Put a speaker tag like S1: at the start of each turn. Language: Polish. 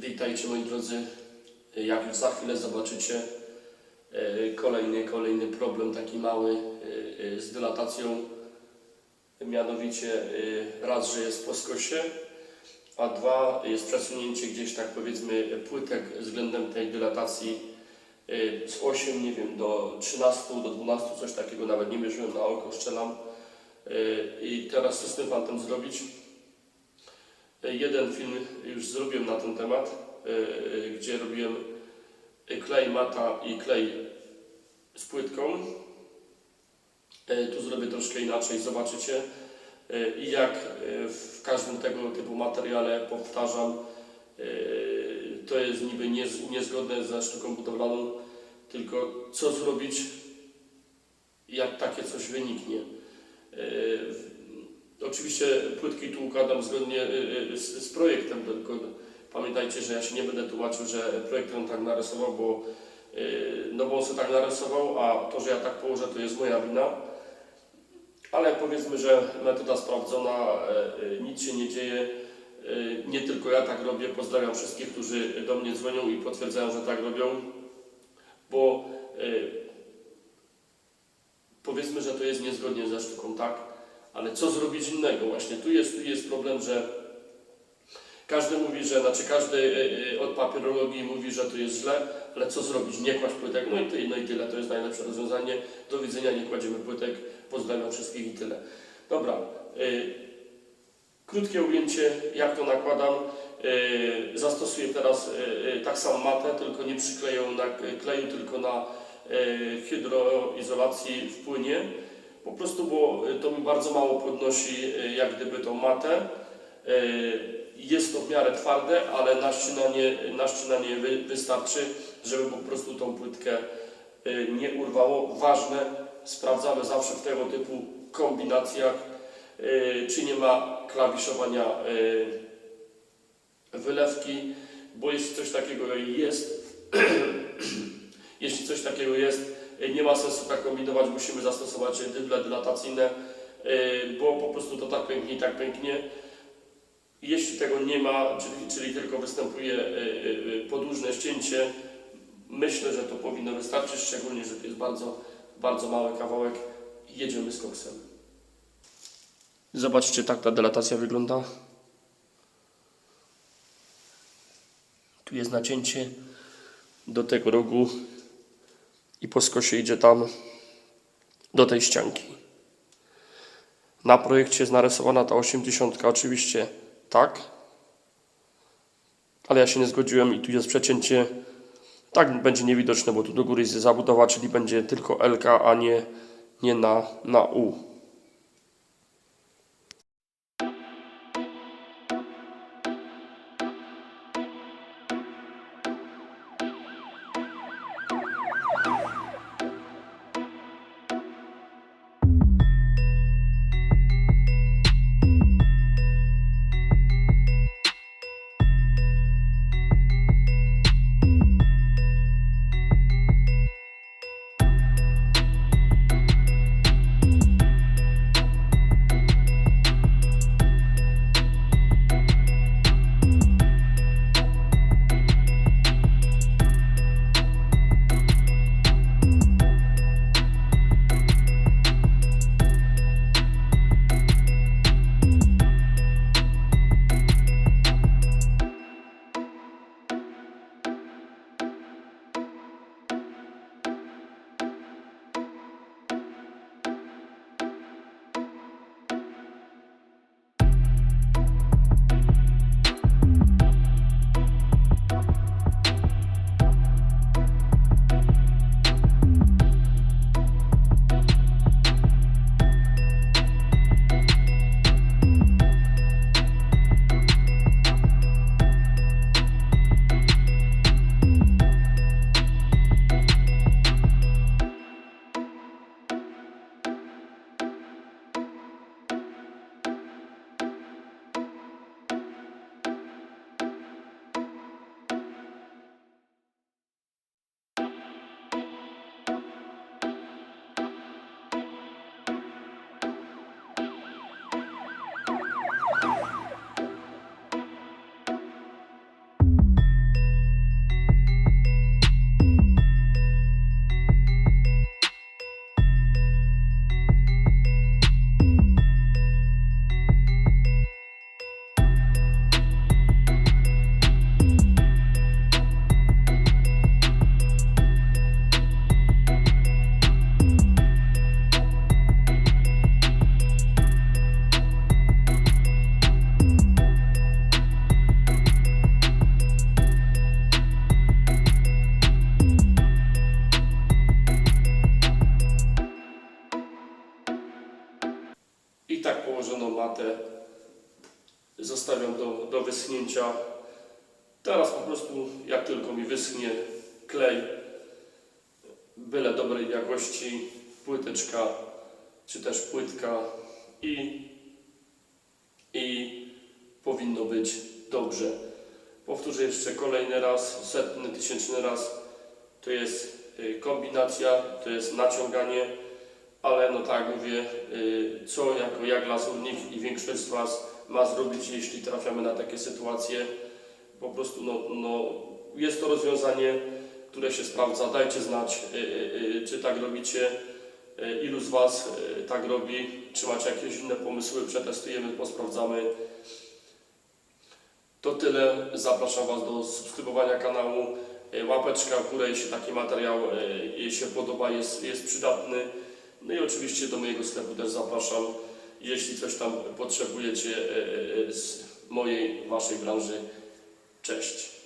S1: Witajcie moi drodzy. Jak już za chwilę zobaczycie, e, kolejny, kolejny problem taki mały e, e, z dylatacją. Mianowicie raz, że jest po skosie, a dwa jest przesunięcie gdzieś tak powiedzmy płytek względem tej dylatacji z 8, nie wiem, do 13, do 12, coś takiego nawet nie mierzyłem na oko, strzelam. E, I teraz tym fantem zrobić? Jeden film już zrobiłem na ten temat, e, e, gdzie robiłem klej mata i klej z płytką. E, Tu zrobię troszkę inaczej, zobaczycie. E, I jak e, w każdym tego typu materiale powtarzam, e, to jest niby niez- niezgodne ze sztuką budowlaną, tylko co zrobić, jak takie coś wyniknie. E, Oczywiście płytki tu układam zgodnie y, y, z, z projektem, tylko pamiętajcie, że ja się nie będę tłumaczył, że projektant tak narysował, bo, y, no bo on sobie tak narysował, a to, że ja tak położę, to jest moja wina. Ale powiedzmy, że metoda sprawdzona, y, y, nic się nie dzieje. Y, Nie tylko ja tak robię, pozdrawiam wszystkich, którzy do mnie dzwonią i potwierdzają, że tak robią, bo y, powiedzmy, że to jest niezgodnie ze sztuką, tak? Ale co zrobić innego? Właśnie tu jest, tu jest problem, że każdy mówi, że, znaczy każdy y, y, od papierologii mówi, że to jest źle, ale co zrobić? Nie kłaść płytek, no i, ty, no i tyle, to jest najlepsze rozwiązanie. Do widzenia, nie kładziemy płytek, pozdrawiam wszystkich i tyle. Dobra, y, krótkie ujęcie, jak to nakładam. Zastosuję teraz tak samo matę, tylko nie przykleję na kleju, tylko na hydroizolacji w płynie. Po prostu, bo y, to mi bardzo mało podnosi y, jak gdyby tą matę. Y, Jest to w miarę twarde, ale na ścinanie, na ścinanie wy, wystarczy, żeby po prostu tą płytkę nie urwało. Ważne, sprawdzamy zawsze w tego typu kombinacjach, czy nie ma klawiszowania wylewki, bo jeśli coś takiego jest, jeśli coś takiego jest, nie ma sensu tak kombinować, musimy zastosować dyble dylatacyjne, y, bo po prostu to tak pęknie i tak pęknie. Jeśli tego nie ma, czyli, czyli tylko występuje y, y, y, podłużne ścięcie, myślę, że to powinno wystarczyć, szczególnie, że to jest bardzo, bardzo mały kawałek. Jedziemy z koksem. Zobaczcie, tak ta dylatacja wygląda. Tu jest nacięcie do tego rogu i po idzie tam do tej ścianki. Na projekcie jest narysowana ta 80 oczywiście tak, ale ja się nie zgodziłem i tu jest przecięcie. Tak będzie niewidoczne, bo tu do góry jest zabudowa, czyli będzie tylko LK, a nie, nie na, na U. watę. Zostawiam do, do wyschnięcia. Teraz po prostu, jak tylko mi wyschnie klej, byle dobrej jakości, płyteczka, czy też płytka i, i powinno być dobrze. Powtórzę jeszcze kolejny raz, setny, tysięczny raz. To jest y, kombinacja, to jest naciąganie, ale no tak jak mówię, y, co jako ja glazurnik i większość z Was ma zrobić, jeśli trafiamy na takie sytuacje. Po prostu no, no, jest to rozwiązanie, które się sprawdza. Dajcie znać, y, y, czy tak robicie, ilu z Was tak robi, czy macie jakieś inne pomysły, przetestujemy, posprawdzamy. To tyle. Zapraszam Was do subskrybowania kanału. Łapeczka w górę, jeśli taki materiał się podoba, jest, jest przydatny. No i oczywiście do mojego sklepu też zapraszam. Jeśli coś tam potrzebujecie e, e, z mojej, Waszej branży. Cześć.